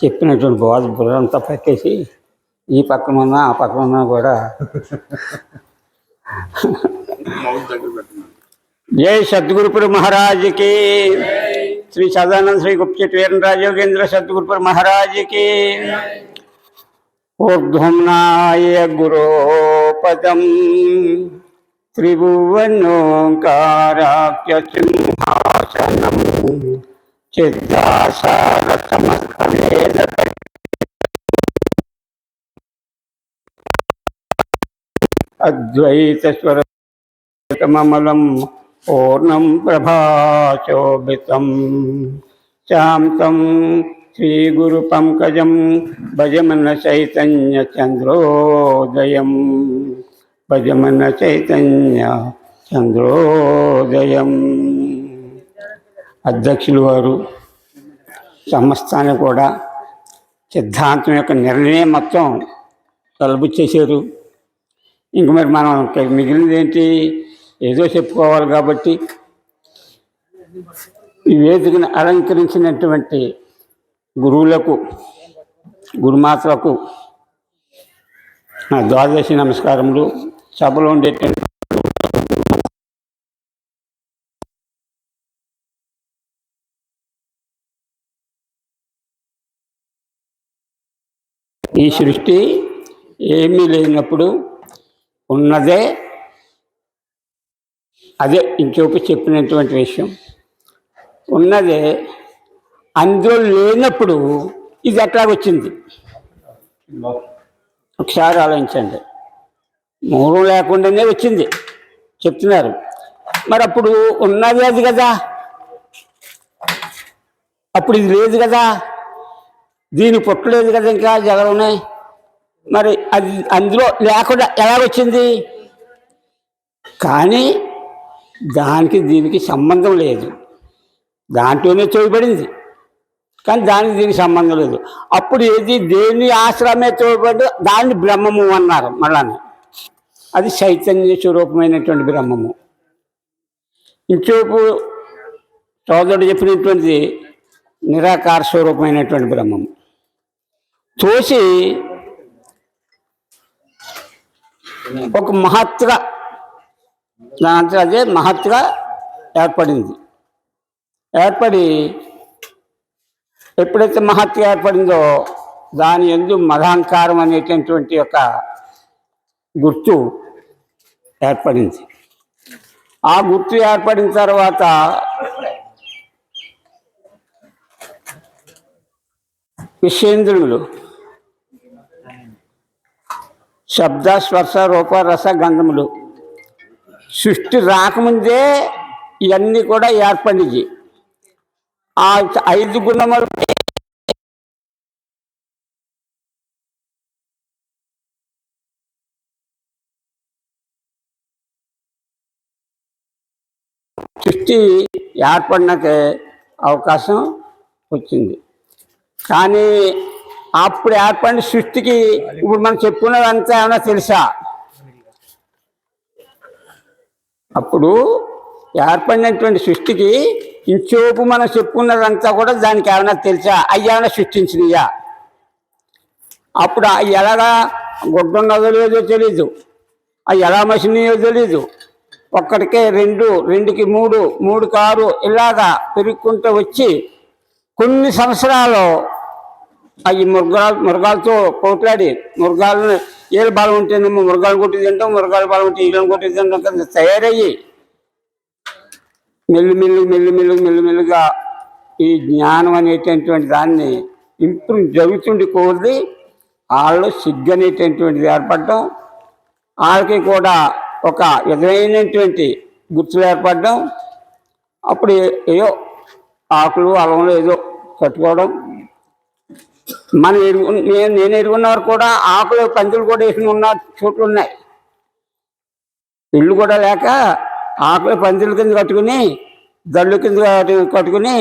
చెప్పినటువంటి బోధ బుర్రంతా పట్టేసి ఈ పక్కన ఉన్నా ఆ పక్కన ఉన్నా కూడా జై సద్గురుపురు మహారాజుకి. శ్రీ సదానంద శ్రీ గుప్చెట్ వీరరాజ యోగేంద్ర సద్గురుపురి మహారాజుకి. ఊర్ధ్వంనాయ గురో పదం త్రిభువనోంకారాఖ్య సింహాసనం चिदाशारथमस्फलेन अद्वैतस्वरतममलं पूर्णं प्रभाशोभितं श्यां तं श्रीगुरुपङ्कजं भजमनचैतन्यचन्द्रोदयं भजमनचैतन्यचन्द्रोदयम् అధ్యక్షులు వారు సమస్తాన్ని కూడా సిద్ధాంతం యొక్క నిర్ణయం మొత్తం తలబుచ్చేశారు ఇంక మరి మనం ఇంకా మిగిలినది ఏంటి? ఏదో చెప్పుకోవాలి కాబట్టి ఈ వేదికను అలంకరించినటువంటి గురువులకు గురుమాతలకు నా ద్వాదశి నమస్కారములు. సభలో ఉండేటువంటి ఈ సృష్టి ఏమీ లేనప్పుడు ఉన్నదే. అదే ఇంకొక చెప్పినటువంటి విషయం. ఉన్నదే అందులో లేనప్పుడు ఇది ఎట్లా వచ్చింది ఒకసారి ఆలోచించండి. మూలం లేకుండానే వచ్చింది. చెప్తున్నారు. మరి అప్పుడు ఉన్నది అది కదా. అప్పుడు ఇది లేదు కదా. దీని పుట్టలేదు కదా ఇంకా జగలున్నాయి మరి అది అందులో లేకుండా ఎలా వచ్చింది? కానీ దానికి దీనికి సంబంధం లేదు. దాంట్లోనే తోయబడింది కానీ దానికి దీనికి సంబంధం లేదు. అప్పుడు ఏది దేని ఆశ్రమే తోయబడి దాన్ని బ్రహ్మము అన్నారు మళ్ళానే. అది చైతన్య స్వరూపమైనటువంటి బ్రహ్మము. ఇంకోపు సోదరుడు చెప్పినటువంటిది నిరాకార స్వరూపమైనటువంటి బ్రహ్మము. తోసి ఒక మహత్తుగా దాంట్లో అదే మహత్గా ఏర్పడింది. ఏర్పడి ఎప్పుడైతే మహత్తుగా ఏర్పడిందో దాని ఎందు మదాంకారం అనేటటువంటి ఒక గుర్తు ఏర్పడింది. ఆ గుర్తు ఏర్పడిన తర్వాత విషేంద్రులు శబ్ద స్పర్శ రూప రస గంధములు సృష్టి రాకముందే ఇవన్నీ కూడా ఏర్పడింది ఆ ఐదు గుణములు సృష్టి ఏర్పడినకే అవకాశం వచ్చింది. కానీ అప్పుడు ఏర్పడిన సృష్టికి ఇప్పుడు మనం చెప్పుకున్నదంతా ఏమైనా తెలుసా? అప్పుడు ఏర్పడినటువంటి సృష్టికి ఇంచోపు మనం చెప్పుకున్నదంతా కూడా దానికి ఏమైనా తెలుసా? అయ్యేమైనా సృష్టించినయ్యా సృష్టించినయా? అప్పుడు అవి ఎలాగా గుడ్డున్నదో లేదో తెలీదు. అవి ఎలా మసినయో తెలీదు. ఒక్కడికే రెండు రెండుకి మూడు మూడు కారు ఇలాగా పెరుగుకుంటూ వచ్చి కొన్ని సంవత్సరాలు అవి మృగాలు మృగాలతో పోట్లాడి మృగాలను ఏళ్ళ బలం ఉంటేనేమో మృగాలు కొట్టి తింటాం మృగాల బలం ఉంటే ఈళ్ళని కొట్టి తింటాం కదా తయారయ్యి మెల్లిమెల్లి మెల్లిమెల్లి మెల్లిమెల్లిగా ఈ జ్ఞానం అనేటటువంటి దాన్ని ఇంప్రూవ్ జరుగుతుండి కోరిది వాళ్ళు సిగ్గు అనేటటువంటిది ఏర్పడటం వాళ్ళకి కూడా ఒక విధమైనటువంటి గుర్తులు ఏర్పడడం అప్పుడు ఏదో ఆకులు అలంలో ఏదో కట్టుకోవడం మనం ఎరుగు నేను నేను ఎరుగున్న వారు కూడా ఆకులు పందులు కూడా వేసుకుని ఉన్న చోట్లు ఉన్నాయి. ఇల్లు కూడా లేక ఆకులు పందుల కింద కట్టుకుని దళ్ళు కింద కట్టుకుని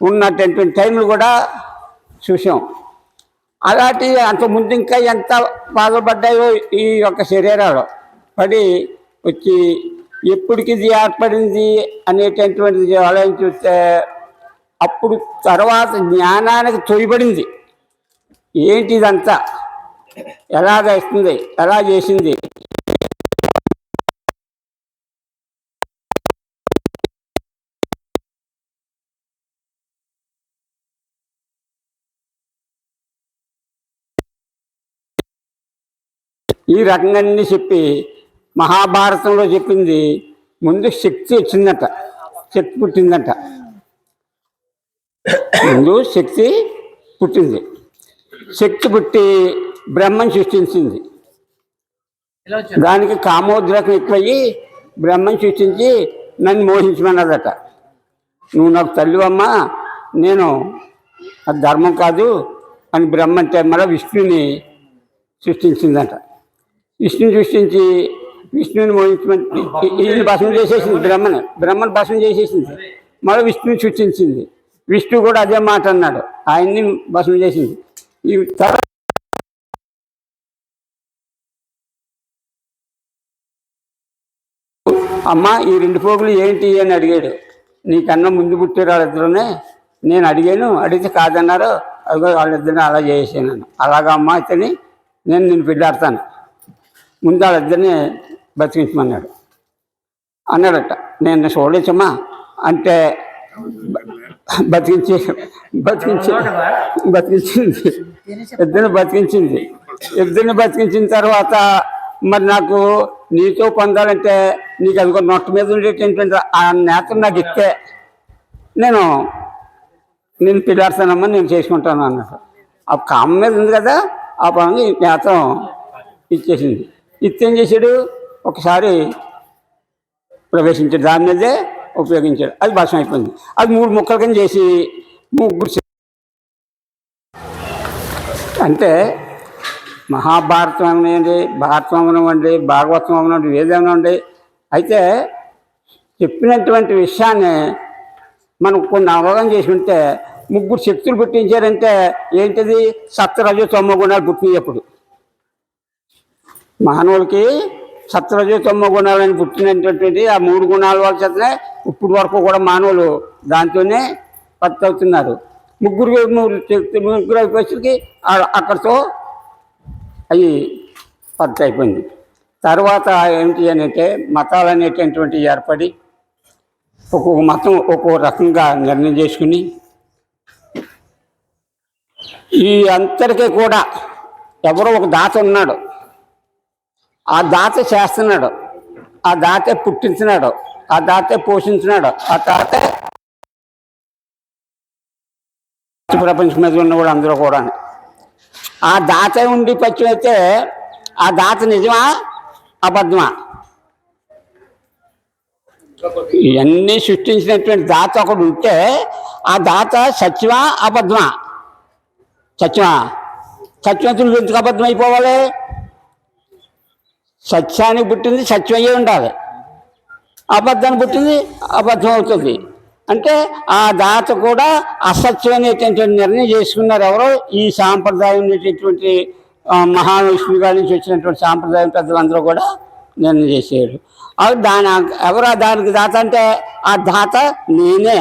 ఉన్నటువంటి టైంలు కూడా చూసాం. అలాంటి అంత ముందు ఇంకా ఎంత బాధపడ్డాయో ఈ యొక్క శరీరాలు. పడి వచ్చి ఎప్పటికి ఇది ఏర్పడింది అనేటటువంటిది ఆలోచన చూస్తే అప్పుడు తర్వాత జ్ఞానానికి తొలిపడింది ఏంటి ఇదంతా ఎలాగ ఇస్తుంది ఎలా చేసింది? ఈ రకంగా చెప్పి మహాభారతంలో చెప్పింది ముందు శక్తి వచ్చిందట. శక్తి పుట్టిందట. ముందు శక్తి పుట్టింది. శక్తి పుట్టి బ్రహ్మను సృష్టించింది. దానికి కామోద్రేకం ఎక్కువయ్యి బ్రహ్మను సృష్టించి నన్ను మోహించమన్నదట నువ్వు నాకు తల్లివమ్మా నేను అది ధర్మం కాదు అని బ్రహ్మ అంటే మళ్ళీ విష్ణుని సృష్టించిందట. విష్ణుని సృష్టించి విష్ణుని మోహించమని ఈయన భస్మం చేసేసింది బ్రహ్మని బ్రహ్మను భస్మం చేసేసింది. మళ్ళీ విష్ణుని సృష్టించింది. విష్ణు కూడా అదే మాట అన్నాడు. ఆయన్ని భస్మం చేసింది. ఈ అమ్మ ఈ రెండు పోగులు ఏంటి అని అడిగాడు. నీకన్నా ముందు పుట్టారు వాళ్ళిద్దరునే నేను అడిగాను అడిగితే కాదన్నారు. అదిగో వాళ్ళిద్దరిని అలా చేసాను అలాగా అమ్మ ఇతని నేను నిన్ను పెళ్ళాడతాను. ముందు వాళ్ళిద్దరిని బతికించమన్నాడు. అన్నాడట నేను చూడలేచమ్మా అంటే బతికించి బతికించి బతికించింది. ఇద్దరిని బతికించింది. ఇద్దరిని బతికించిన తర్వాత మరి నాకు నీతో పొందాలంటే నీకు అది నొట్ట మీద ఉండేటటువంటి ఆ నేతను నాకు ఇస్తే నేను నేను పిల్లాడతానమ్మా నేను చేసుకుంటాను అన్నాడు ఆ కామ మీద ఉంది కదా ఆ పని నేతం ఇచ్చేసింది. ఇస్తే చేశాడు? ఒకసారి ప్రవేశించాడు. దాని మీదే ఉపయోగించాడు. అది భాషం అయిపోయింది. అది మూడు ముక్కలు కింద చేసి ముగ్గురు అంటే మహాభారతం అవనండి భారతం అండి భాగవతం అవనండి ఏదైనా ఉండి అయితే చెప్పినటువంటి విషయాన్ని మనం కొన్ని అవగాహన చేసుకుంటే ముగ్గురు శక్తులు పుట్టించారంటే ఏంటిది? సత్యరజు తొమ్మిది పుట్టినప్పుడు మానవులకి సత్రజు తొమ్మ గుణాలని పుట్టినటువంటి ఆ మూడు గుణాల వల్ల చేతనే ఇప్పుడు వరకు కూడా మానవులు దాంతోనే పత్తి అవుతున్నారు. ముగ్గురు ముగ్గురు అయిపోయేసరికి అక్కడితో అవి పద్ధతి అయిపోయింది. తర్వాత ఏంటి అని అంటే మతాలు అనేటటువంటి ఏర్పడి ఒక్కొక్క మతం ఒక్కొక్క రకంగా నిర్ణయం చేసుకుని ఈ అంతటికీ కూడా ఎవరో ఒక దాత ఉన్నాడు. ఆ దాత చేస్తున్నాడు. ఆ దాతే పుట్టించినాడు. ఆ దాతే పోషించినాడు. ఆ దాతే ప్రపంచం మీద ఉన్న కూడా అందరూ కూడా. ఆ దాత ఉండి పచ్చివైతే ఆ దాత నిజమా? అబద్ధమా? ఇవన్నీ సృష్టించినటువంటి దాత ఒకడు ఉంటే ఆ దాత సత్యమా? అబద్ధమా? సత్యమా? సత్యవంతుడు ఎందుకు అబద్ధం అయిపోవాలి? సత్యానికి పుట్టింది సత్యమయ్యే ఉండాలి. అబద్ధాన్ని పుట్టింది అబద్ధం అవుతుంది. అంటే ఆ దాత కూడా అసత్యం అనేటటువంటి నిర్ణయం చేసుకున్నారు ఎవరో ఈ సాంప్రదాయం అనేటటువంటి ఆ, మహావిష్ణువు గారి నుంచి వచ్చినటువంటి సాంప్రదాయం పెద్దలందరూ కూడా నిర్ణయం చేశారు. దాని ఎవరు దానికి దాత అంటే ఆ దాత నేనే.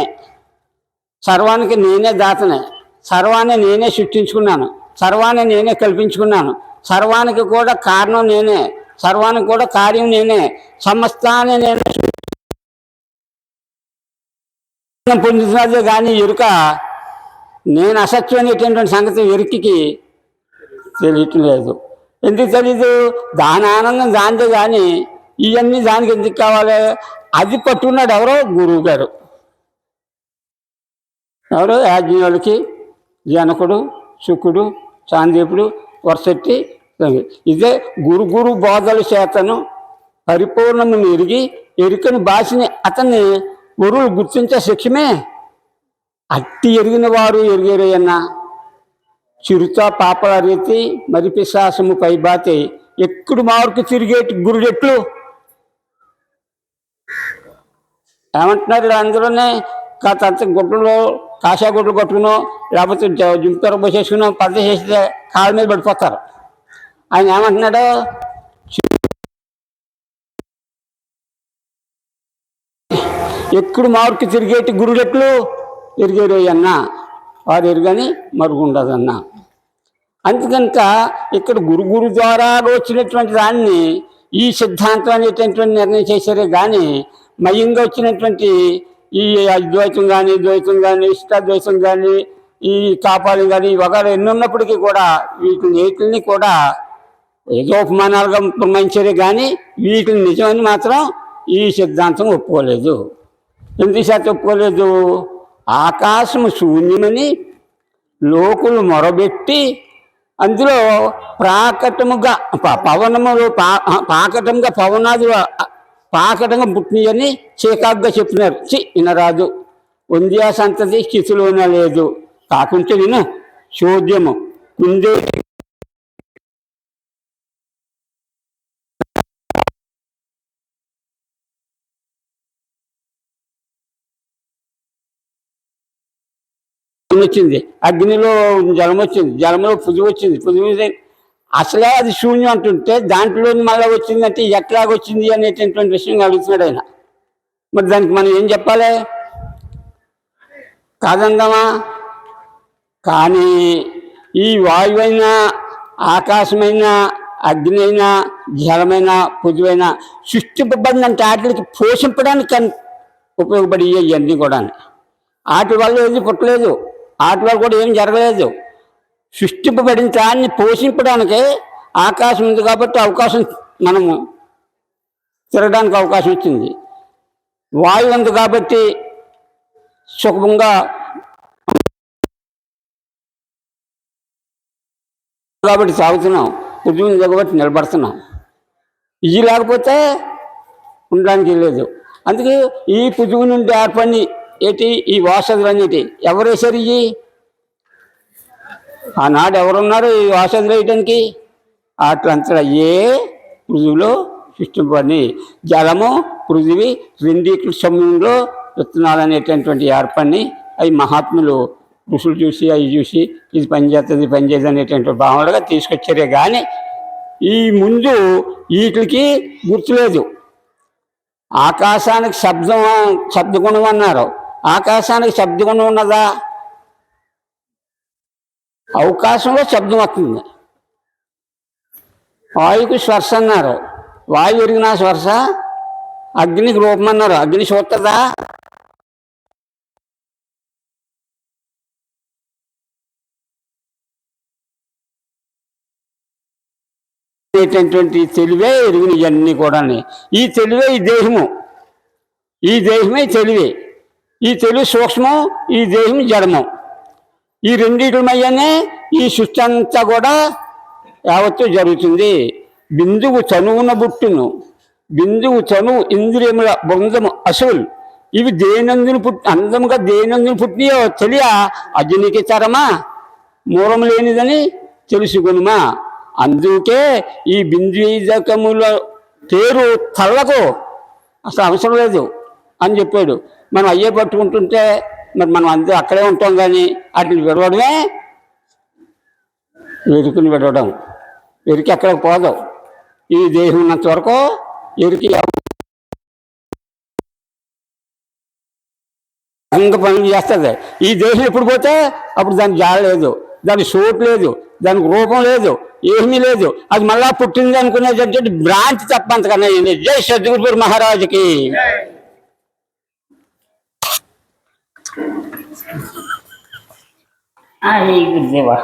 సర్వానికి నేనే దాతనే. సర్వాన్ని నేనే సృష్టించుకున్నాను. సర్వాన్ని నేనే కల్పించుకున్నాను. సర్వానికి కూడా కారణం నేనే. సర్వానికి కూడా కార్యం నేనే. సమస్తాన్ని నేను పొందుతున్నదే కానీ ఎరుక నేను అసత్యం అనేటటువంటి సంగతి ఎరుకకి తెలియటం లేదు ఎందుకు తెలీదు? దాని ఆనందం దానిదే కానీ ఇవన్నీ దానికి ఎందుకు కావాలి? అది పట్టుకున్నాడు ఎవరో గురువు గారు. ఎవరు యాజ్ఞులకి జనకుడు శుకుడు చాందీపుడు వరసెట్టి ఇదే గురు గురు బోధల చేతను పరిపూర్ణము ఎరిగి ఎరుకని భాషని అతన్ని గురువులు గుర్తించే శిక్షమే అట్టి ఎరిగిన వారు ఎరిగేరయ్యన్న చిరుత పాపల రీతి మరి పిశాసము పైబాతి ఎక్కడు మార్కు తిరిగేటి గురుడెట్లు ఏమంటున్నారు ఇలా అందరూనే? కాస్త గుడ్డలో కాషా గుడ్డలు కొట్టుకునో లేకపోతే జుంపర పోసేసుకునో పద్ద చేస్తే కాళ్ళ మీద పడిపోతారు. ఆయన ఏమంటున్నాడు? ఎప్పుడు మార్కు తిరిగేటి గురుడెట్లు ఎరిగేరోయన్నా వారు ఎరుగని మరుగుండదన్నా. అందుకంత ఇక్కడ గురు గురు ద్వారా వచ్చినటువంటి దాన్ని ఈ సిద్ధాంతం అనేటటువంటి నిర్ణయం చేశారే కానీ మయంగా వచ్చినటువంటి ఈ అద్వైతం కానీ ద్వైతం కానీ ఇష్టాద్వైతం కానీ ఈ కాపాలు కానీ వగైరా ఎన్ని ఉన్నప్పటికీ కూడా వీటిని వీటిని కూడా ఏదో ఉపమానాలుగా పురమాయించారే కానీ వీటిని నిజమని మాత్రం ఈ సిద్ధాంతం ఒప్పుకోలేదు. ఎందుకు శాతం ఒప్పుకోలేదు ఆకాశము శూన్యమని లోకులు మొరబెట్టి అందులో ప్రాకటముగా పవనములు పా పాకటముగా పవనాది పాకటంగా పుట్టినయని చీకాగ్గా చెప్పినారు. చి వినరాదు. వంద్యా సంతతి స్థితిలోనే లేదు. కాకుంటే నేను చోద్యము కుందే వచ్చింది. అగ్నిలో జలం వచ్చింది. జలంలో పుది వచ్చింది. పుది మీద అసలే అది శూన్యం అంటుంటే దాంట్లో మళ్ళీ వచ్చిందంటే ఎట్లాగొచ్చింది అనేటటువంటి విషయం అడుగుతున్నాడు ఆయన. మరి దానికి మనం ఏం చెప్పాలి? కాదందామా? కానీ ఈ వాయువైనా ఆకాశమైనా అగ్ని అయినా జలమైనా పుదువైన సృష్టింపబడినంటే వాటికి పోషింపడానికి ఉపయోగపడి ఇవన్నీ కూడా వాటి వల్ల ఏది పుట్టలేదు. వాటి కూడా ఏం జరగలేదు. సృష్టింపబడిన దాన్ని పోషింపడానికి ఆకాశం ఉంది కాబట్టి అవకాశం మనము తిరగడానికి అవకాశం వచ్చింది. వాయువు ఉంది కాబట్టి సుఖంగా కాబట్టి సాగుతున్నాం. పృథ్వీని కాబట్టి నిలబడుతున్నాం. ఇది లేకపోతే ఉండడానికి లేదు. అందుకే ఈ పృథ్వీ నుండి ఏర్పడి ఏటి? ఈ వాసదులన్నిటి ఎవరేశారు ఎవరు ఇవి ఆనాడు ఎవరున్నారు ఈ వాసదులు వేయడానికి అట్లంతా ఏ పృథువులో సృష్టింపని జలము పృథివి రెండిటి సమయంలో విత్తనాలు అనేటటువంటి ఏర్పడిని అవి మహాత్ములు ఋషులు చూసి అవి చూసి ఇది పని చేస్తుంది ఇది పని అనేటువంటి తీసుకొచ్చారే కానీ ఈ ముందు వీటికి గుర్తులేదు. ఆకాశానికి శబ్దం శబ్దగుణం అన్నారు. ఆకాశానికి శబ్దగుణం ఉన్నదా? అవకాశంలో శబ్దం వస్తుంది. వాయువుకి స్పర్శ అన్నారు. వాయు ఎరిగిన స్పర్శ? అగ్నికి రూపం అన్నారు. అగ్ని చూస్తుందా అనేటటువంటి తెలివే ఎరిగిన ఇవన్నీ కూడా ఈ తెలివే ఈ దేహము. ఈ దేహమే తెలివే. ఈ తెలివి సూక్ష్మం ఈ దేహం జడము. ఈ రెండిటిమయ్యనే ఈ సృష్టి అంతా కూడా యావత్తు జరుగుతుంది. బిందువు చనువున బుట్టును బిందువు చనువు ఇంద్రియముల బృందము అసువులు. ఇవి దేనందుని పుట్టి అందముగా దేనందుని పుట్టినయో తెలియ అగ్నికి తరమా? మూలం లేనిదని తెలుసుకునుమా? అందుకే ఈ బిందుకముల పేరు తల్లకు అసలు అవసరం లేదు అని చెప్పాడు. మనం అయ్యే పట్టుకుంటుంటే మరి మనం అందరూ అక్కడే ఉంటాం కానీ వాటిని విడవడమే ఎరుకుని విడవడం. ఎరికి ఎక్కడికి పోదాం. ఈ దేహం ఉన్నంత వరకు ఎరికి అంగ పని చేస్తుంది. ఈ దేహం ఎప్పుడు పోతే అప్పుడు దానికి జాడ లేదు. దానికి సోటు లేదు. దానికి రూపం లేదు. ఏమీ లేదు. అది మళ్ళా పుట్టింది అనుకునేటటువంటి బ్రాంచ్ తప్ప అంతకన్నా జై సద్గురు మహారాజుకి. ఆ, ఈ గురుదేవా